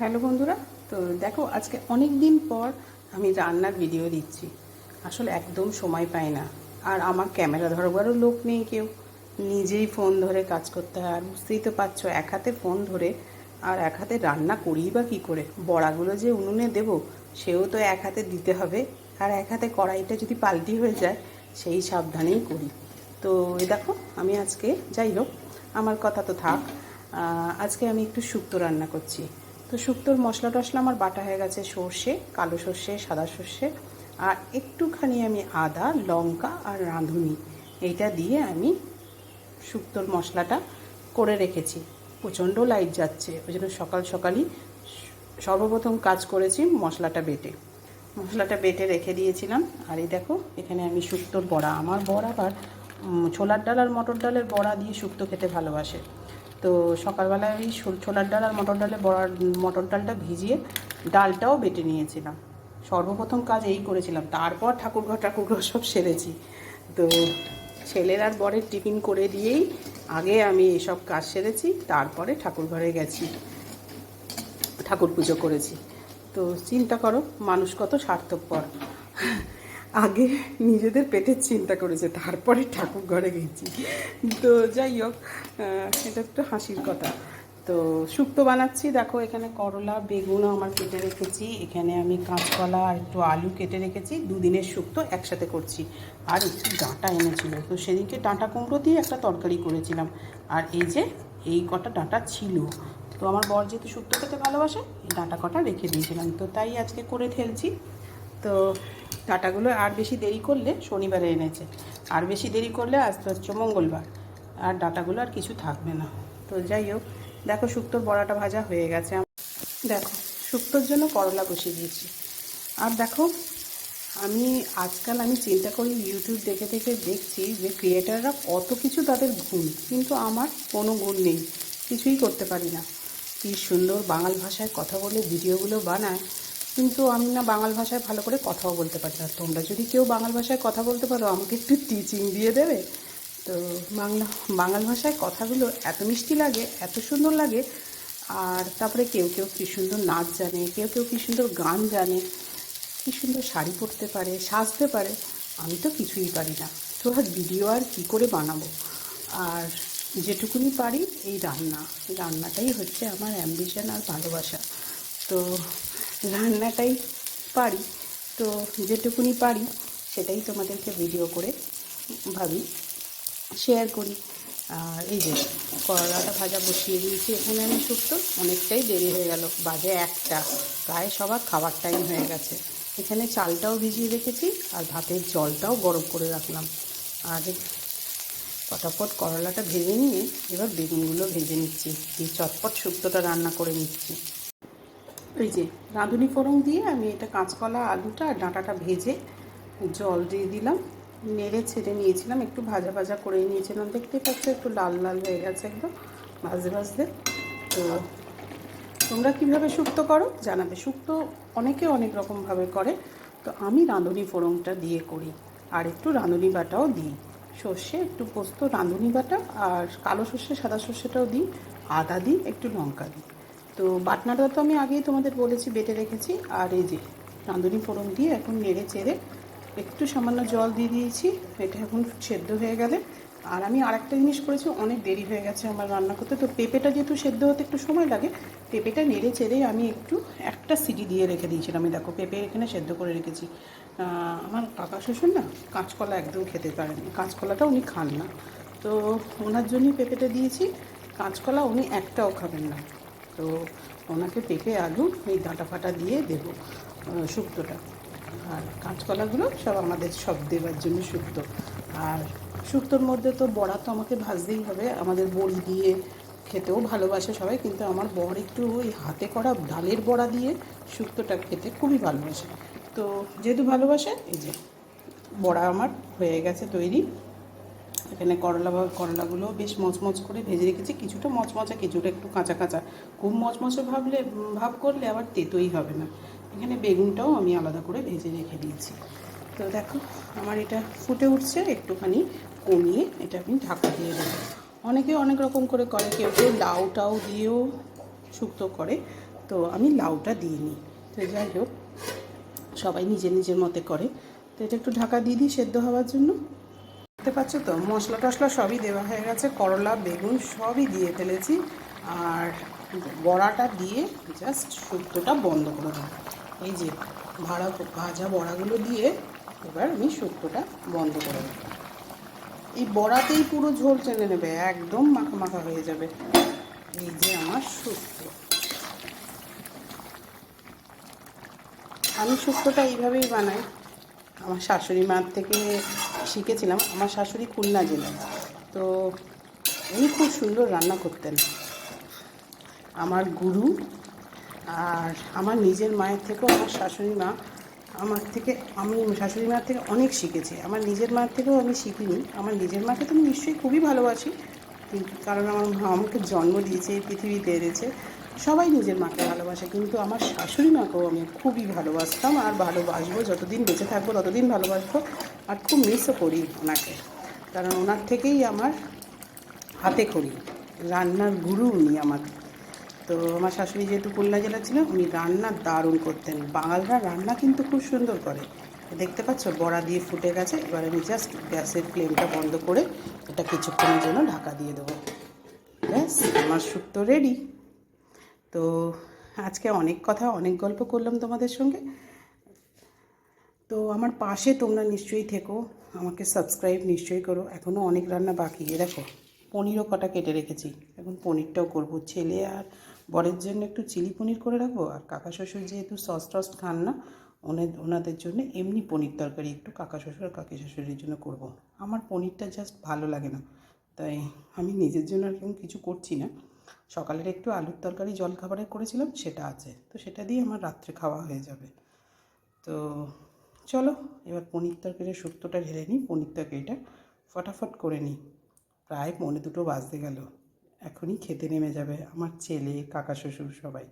Hello বন্ধুরা, তো দেখো আজকে অনেক দিন পর আমি রান্নার ভিডিও দিচ্ছি। আসলে একদম সময় পাই না। আর আমার ক্যামেরা ধরবারও লোক নেই কেউ। নিজেই ফোন ধরে কাজ করতে হয়। আর বুঝতেই তো পারছ, এক হাতে ফোন ধরে আর এক হাতে রান্না করি বা কী করে? বড়াগুলো যে উনুনে দেবো, সেও তো এক হাতে দিতে হবে। আর এক হাতে কড়াইটা যদি পাল্টি হয়ে যায়, সেই সাবধানেই করি। তো এই দেখো, আমি আজকে যাই হোক, আমার কথা তো থাক। আজকে আমি একটু শুক্তো রান্না করছি। তো শুক্তোর মশলা টশলা আমার বাটা হয়ে গেছে সর্ষে, কালো সর্ষে, সাদা সর্ষে। আর একটুখানি আমি আদা, লঙ্কা আর রাঁধুনি। এইটা দিয়ে আমি শুক্তোর মশলাটা করে রেখেছি। প্রচণ্ড লাইট যাচ্ছে, ওই জন্য সকাল সকালই সর্বপ্রথম কাজ করেছি মশলাটা বেটে। মশলাটা বেটে রেখে দিয়েছিলাম। আর এই দেখো, এখানে আমি শুক্তোর বড়া। আমার বড় আবার ছোলার ডাল আর মটর ডালের বড়া দিয়ে শুক্তো খেতে ভালোবাসে। তো সকালবেলায় আমি ছোলার ডাল আর মটর ডালে বড়া মটর ডালটা ভিজিয়ে ডালটাও বেটে নিয়েছিলাম। সর্বপ্রথম কাজ এই করেছিলাম। তারপর ঠাকুরঘর ঠাকুরঘর সব সেরেছি। তো ছেলের আর বরের টিফিন করে দিয়েই আগে আমি এসব কাজ সেরেছি, তারপরে ঠাকুরঘরে গেছি। ঠাকুর পুজো করেছি। তো চিন্তা করো, মানুষ কত স্বার্থপর। আগে নিজেদের পেটের চিন্তা করেছে, তারপরে ঠাকুর ঘরে গেছি। তো যাই হোক এটা একটু হাসির কথা। তো শুক্তো বানাচ্ছি, দেখো এখানে করলা বেগুনও আমার কেটে রেখেছি, এখানে আমি কাঁচকলা আর একটু আলু কেটে রেখেছি, দুদিনের শুক্তো একসাথে করছি। আর একটু ডাঁটা এনেছিল, তো সেদিনকে ডাঁটা কুমড়ো দিয়ে একটা তরকারি করেছিলাম। আর এই যে, এই কটা ডাঁটা ছিল। তো আমার বর যেহেতু শুক্তো খেতে ভালোবাসে ডাঁটা কটা রেখে দিয়েছিলাম। তো তাই আজকে করে ফেলছি। তো ডাঁটাগুলো আর বেশি দেরি করলে শনিবারে এনেছে। আর বেশি দেরি করলে আজ হচ্ছে মঙ্গলবার। আর ডাটাগুলো আর কিছু থাকবে না। তো যাই হোক, দেখো শুক্তোর বড়াটা ভাজা হয়ে গেছে দেখো, শুক্তোর জন্য করলা বসিয়ে দিয়েছি। আর দেখো, আমি আজকাল আমি চিন্তা করি ইউটিউব দেখে দেখে দেখছি যে ক্রিয়েটাররা কত কিছু তাদের গুণ, কিন্তু আমার কোনো গুণ নেই। কিছুই করতে পারি না। কী সুন্দর বাঙাল ভাষায় কথা বলে ভিডিওগুলো বানায়। কিন্তু আমি না বাঙাল ভাষায় ভালো করে কথাও বলতে পারি না। তোমরা যদি কেউ বাঙাল ভাষায় কথা বলতে পারো, আমাকে একটু টিচিং দিয়ে দেবে। তো বাংলা, বাঙাল ভাষায় কথাগুলো এত মিষ্টি লাগে, এত সুন্দর লাগে। আর তারপরে কেউ কেউ কী সুন্দর নাচ জানে, কেউ কেউ কী সুন্দর গান জানে, কী সুন্দর শাড়ি পরতে পারে, সাজতে পারে, আমি তো কিছুই পারি না। তো আর ভিডিও আর কী করে বানাবো? আর যেটুকুনি পারি এই রান্না। রান্নাটাই হচ্ছে আমার অ্যাম্বিশন আর ভালোবাসা। তো রান্নাটাই পারি। তো যেটুকুনি পারি, সেটাই তোমাদেরকে ভিডিও করে ভাবি শেয়ার করি। আর এই যে করলাটা ভাজা বসিয়ে দিয়েছি, এখানে আমি শুক্তো অনেকটাই দেরি হয়ে গেল, বাজে একটা। প্রায় সবার খাবার টাইম হয়ে গেছে। এখানে চালটাও ভিজিয়ে রেখেছি, আর ভাতের জলটাও গরম করে রাখলাম। আর পটাপট করলাটা ভেজে নিয়ে এবার বেগুনগুলো ভেজে নিচ্ছি, দিয়ে চটপট শুক্তোটা রান্না করে নিচ্ছি। যে রাঁধুনি ফোড়ন দিয়ে আমি এটা কাঁচকলা, আলুটা আর ডাঁটাটা ভেজে জল দিয়ে দিলাম। নেড়ে ছেড়ে নিয়েছিলাম, একটু ভাজা ভাজা করে নিয়েছিলাম। দেখতে পাচ্ছ একটু লাল লাল হয়ে গেছে একদম, ভাজতে ভাজতে। তো তোমরা কীভাবে শুক্তো করো জানাবে। শুক্তো অনেকে অনেক রকমভাবে করে। তো আমি রাঁধুনি ফোড়নটা দিয়ে করি আর একটু রাঁধুনি বাটাও দিই। সর্ষে, একটু পোস্ত, রাঁধুনি বাটা আর কালো সর্ষে, সাদা সর্ষেটাও দিই, আদা দিই, একটু লঙ্কা দিই। তো বাটনাটা তো আমি আগেই তোমাদের বলেছি, বেটে রেখেছি। আর এই যে রাঁধুনি ফোড়ন দিয়ে এখন নেড়ে চেড়ে একটু সামান্য জল দিয়ে দিয়েছি, এটা এখন সেদ্ধ হয়ে গেলে। আর আমি আরেকটা জিনিস করেছি, অনেক দেরি হয়ে গেছে আমার রান্না করতে। তো পেঁপেটা যেহেতু সেদ্ধ হতে একটু সময় লাগে, পেঁপেটা নেড়ে চেড়ে আমি একটু একটা সিটি দিয়ে রেখে দিয়েছিলাম। আমি দেখো, পেঁপে এখানে সেদ্ধ করে রেখেছি। আমার কাকা শ্বশুর না কাঁচকলা একদম খেতে পারেন। কাঁচকলাটা উনি খান না। তো ওনার জন্যই পেঁপেটা দিয়েছি। কাঁচকলা উনি একটাও খাবেন না। তো ওনাকে পেঁপে, আলু, এই ডাঁটা ফাটা দিয়ে দেবো শুক্তোটা। আর কাঁচকলাগুলো সব আমাদের সব দেবার জন্য শুক্তো। আর শুক্তোর মধ্যে তো বড়া তো আমাকে ভাজতেই হবে। আমাদের বড়ি দিয়ে খেতেও ভালোবাসে সবাই, কিন্তু আমার বর একটু ওই হাতে করা ডালের বড়া দিয়ে শুক্তোটা খেতে খুবই ভালোবাসে। তো যেহেতু ভালোবাসে, এই যে বড়া আমার হয়ে গেছে তৈরি। এখানে করলা করলাগুলো বেশ মচমচ করে ভেজে রেখেছি। কিছুটা মচমচা, কিছুটা একটু কাঁচা কাঁচা। খুব মচমচে ভাবলে ভাব করলে আবার তেতোই হবে না। এখানে বেগুনটাও আমি আলাদা করে ভেজে রেখে দিয়েছি। তো দেখো, আমার এটা ফুটে উঠছে, একটুখানি কমিয়ে এটা আমি ঢাকা দিয়ে দেবো। অনেকে অনেক রকম করে করে, কেউ কেউ লাউ টাউ দিয়েও শুক্তো করে। তো আমি লাউটা দিইনি। তো যাই হোক, সবাই নিজের নিজের মতে করে। তো এটা একটু ঢাকা দিয়ে দিই সেদ্ধ হওয়ার জন্য। দেখতে পাচ্ছ তো? মশলা টশলা সবই দেওয়া হয়ে গেছে। করলা, বেগুন সবই দিয়ে ফেলেছি। আর বড়াটা দিয়ে জাস্ট শুক্তোটা বন্ধ করে দেবো। এই যে ভাড়া, ভাজা বড়াগুলো দিয়ে এবার আমি শুক্তোটা বন্ধ করে দেবো। এই বড়াতেই পুরো ঝোল টেনে নেবে, একদম মাখা মাখা হয়ে যাবে। এই যে আমার শুক্তো। আমি শুক্তোটা এইভাবেই বানাই। আমার শাশুড়ি মার থেকে শিখেছিলাম। আমার শাশুড়ি খুলনা জেলায় তো উনি খুব সুন্দর রান্না করতেন। আমার গুরু আর আমার নিজের মায়ের থেকেও আমার শাশুড়ি মা আমার থেকে, আমি শাশুড়ি মার থেকে অনেক শিখেছি। আমার নিজের মার থেকেও আমি শিখিনি। আমার নিজের মাকে তো আমি নিশ্চয়ই খুবই ভালোবাসি। কারণ আমার মা আমাকে জন্ম দিয়েছে এই পৃথিবীতে এনেছে। সবাই নিজের মাকে ভালোবাসে, কিন্তু আমার শাশুড়ি মাকেও আমি খুবই ভালোবাসতাম আর ভালোবাসবো। যতদিন বেঁচে থাকব, ততদিন ভালোবাসবো আর খুব মিসও করি ওনাকে। কারণ ওনার থেকেই আমার হাতে খড়ি। রান্নার গুরু উনি আমার। তো আমার শাশুড়ি যেহেতু খুলনা জেলা ছিল, উনি রান্না দারুণ করতেন। বাঙালরা রান্না কিন্তু খুব সুন্দর করে। দেখতে পাচ্ছ, বড়া দিয়ে ফুটে গেছে, এবার আমি জাস্ট গ্যাসের ফ্লেমটা বন্ধ করে এটা কিছুক্ষণের জন্য ঢাকা দিয়ে দেবো। ব্যাস, আমার শুক্তো রেডি তো আজকে অনেক কথা, অনেক গল্প করলাম তোমাদের সঙ্গে। তো আমার পাশে তোমরা নিশ্চয়ই থেকো, আমাকে সাবস্ক্রাইব নিশ্চয়ই করো। এখনও অনেক রান্না বাকি। দেখো, পনিরও কটা কেটে রেখেছি। এখন পনিরটাও করব। ছেলে আর বরের জন্য একটু চিলি পনির করে রাখব। আর কাকা শ্বশুর যেহেতু সস টস খান না ওনাদের ওনাদের জন্য এমনি পনির তরকারি একটু কাকা শ্বশুর আর কাকি শ্বশুরের জন্য করব। আমার পনিরটা জাস্ট ভালো লাগে না। তাই আমি নিজের জন্য আর কিছু করছি না। সকালের একটু আলুর তরকারি জল খাবারে করেছিলাম, সেটা আছে। তো সেটা দিয়ে আমার রাত্রে খাওয়া হয়ে যাবে। তো চলো, এবার পনির তরকারির শুক্তোটা ঢেলে নিই, পনির তরকারিটা ফটাফট করে নিই। প্রায় পৌনে দুটো বাজতে গেল। এখনই খেতে নেমে যাবে আমার ছেলে, কাকা, শ্বশুর সবাই।